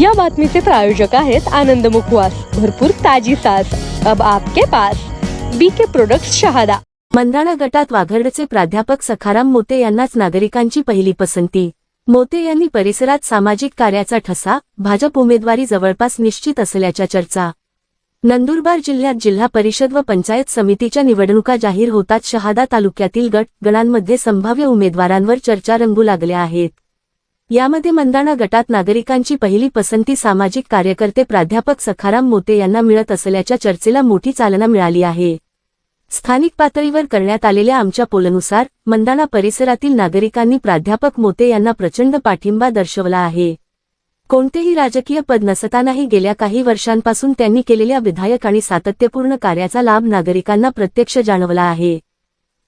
या बातमीचे प्रायोजक आहेत आनंद मुखवास. भरपूर ताजी सास अब आपके pass. BK products Shahada. Mandana गटात वाघर्डचे प्राध्यापक सखाराम मोते यांनाच नागरिकांची पहिली पसंती. मोते यांनी परिसरात सामाजिक कार्याचा ठसा भाजप उमेदवारी जवळपास निश्चित असल्याच्या चर्चा. नंदुरबार जिल्ह्यात जिल्हा परिषद व पंचायत समितीच्या निवडणुका जाहीर होतात. शहादा तालुक्यातील गट गणांमध्ये संभाव्य उमेदवारांवर चर्चा रंगू लागल्या आहेत. यामध्ये मंदाणा गटात नागरिकांची पहिली पसंती सामाजिक कार्यकर्ते प्राध्यापक सखाराम मोते यांना मिळत असल्याच्या चर्चेला मोठी चालना मिळाली आहे. स्थानिक पातळीवर करण्यात आलेल्या आमच्या पोलनुसार मंदाणा परिसरातील नागरिकांनी प्राध्यापक मोते यांना प्रचंड पाठिंबा दर्शवला आहे. कोणतेही राजकीय पद नसतानाही गेल्या काही वर्षांपासून त्यांनी केलेल्या विधायक आणि सातत्यपूर्ण कार्याचा लाभ नागरिकांना प्रत्यक्ष जाणवला आहे.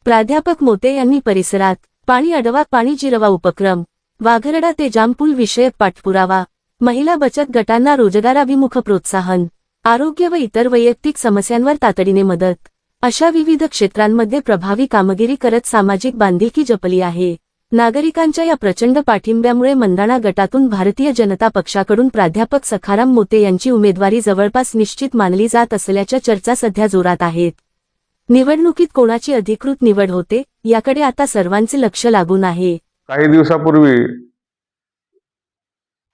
प्राध्यापक मोते यांनी परिसरात पाणी अडवा पाणी जिरवा उपक्रम वाघरडा ते जामपूल विषयक पाठपुरावा. महिला बचत गटांना रोजगाराभिमुख प्रोत्साहन. आरोग्य व इतर वैयक्तिक समस्यांवर तातडीने मदत. अशा विविध क्षेत्रांमध्ये प्रभावी कामगिरी करत सामाजिक बांधिलकी जपली आहे. नागरिकांच्या या प्रचंड पाठिंब्यामुळे मंदाणा गटातून भारतीय जनता पक्षाकडून प्राध्यापक सखाराम मोते यांची उमेदवारी जवळपास निश्चित मानली जात असल्याच्या चर्चा सध्या जोरात आहेत. निवडणुकीत कोणाची अधिकृत निवड होते याकडे आता सर्वांचे लक्ष लागून आहे. काही दिवसापूर्वी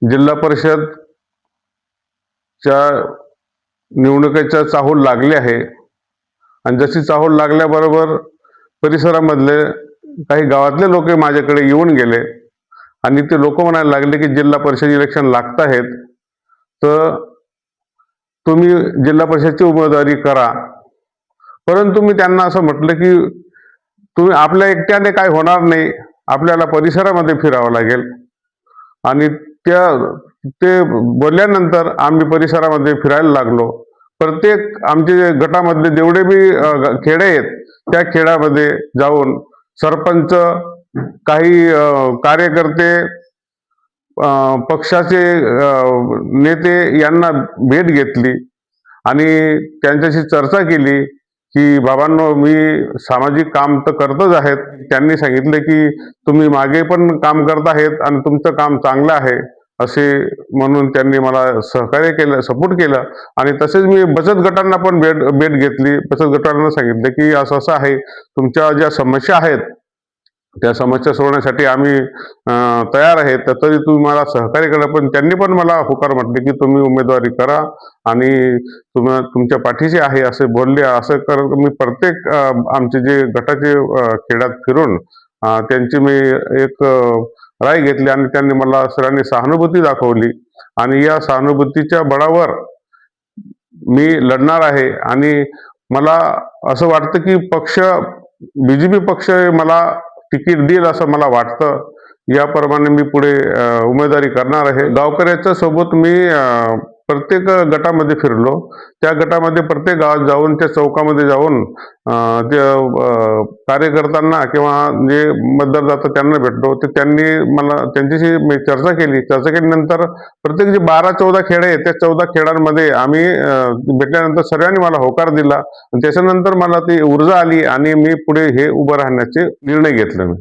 जिल्हा परिषद च्या निवडणुकीच्या चाहूल लागली आहे. आणि जशी चाहूल लागल्याबरोबर परिसरामधले काही गावातले लोक माझ्याकडे येऊन गेले. आणि ते लोक म्हणायला लागले की जिल्हा परिषद इलेक्शन लागत आहेत. तर तुम्ही जिल्हा परिषदची उमेदवारी करा. परंतु मी त्यांना असं म्हटलं की तुम्ही आपल्या एकट्याने काय होणार नाही. आपल्याला परिसरामध्ये फिरावं लागेल. आणि त्या ते बोलल्यानंतर आम्ही परिसरामध्ये फिरायला लागलो. प्रत्येक आमचे जे गटामधले जेवढे बी ग- खेडे आहेत त्या खेड्यामध्ये जाऊन सरपंच काही कार्यकर्ते पक्षाचे नेते यांना भेट घेतली आणि त्यांच्याशी चर्चा केली. की बाबांनो मी सामाजिक काम तर करतच आहेत. त्यांनी सांगितले की तुम्ही मागे पण काम करत आहेत आणि तुमचं काम चांगलं आहे असे म्हणून त्यांनी मला सहकार्य केलं सपोर्ट केलं. आणि तसेच मी बचत गटांना पण भेट भेट घेतली. बचत गटांना सांगितलं की असं असं आहे. तुमच्या ज्या समस्या आहेत त्या समस्या सोडवण्यासाठी आम्ही तयार आहे. तर तरी तुम्ही मला सहकार्य करा. पण त्यांनी पण मला होकार म्हटले की तुम्ही उमेदवारी करा आणि तुम्ही तुमच्या पाठीशी आहे असे बोलले. असं करत मी प्रत्येक आमचे जे गटाचे खेड्यात फिरून त्यांची मी एक राय घेतली आणि त्यांनी मला सरांनी सहानुभूती दाखवली. आणि या सहानुभूतीच्या बळावर मी लढणार आहे. आणि मला असं वाटतं की पक्ष बीजेपी पक्ष मला तिकीट देईल असं मला वाटतं. याप्रमाणे मी पुढे उमेदवारी करणार आहे. गावकऱ्याच्या सोबत मी प्रत्येक गटामध्ये फिरलो. त्या गटामध्ये प्रत्येक गावात जाऊन त्या चौकामध्ये जाऊन ते कार्यकर्त्यांना किंवा जे मतदार जातात त्यांना भेटलो. ते त्यांनी मला त्यांच्याशी मी चर्चा केली. चर्चा केल्यानंतर प्रत्येक जे बारा चौदा खेळ आहे त्या चौदा खेळांमध्ये आम्ही भेटल्यानंतर सर्वांनी मला होकार दिला. आणि त्याच्यानंतर मला ती ऊर्जा आली आणि मी पुढे हे उभं राहण्याचे निर्णय घेतले मी.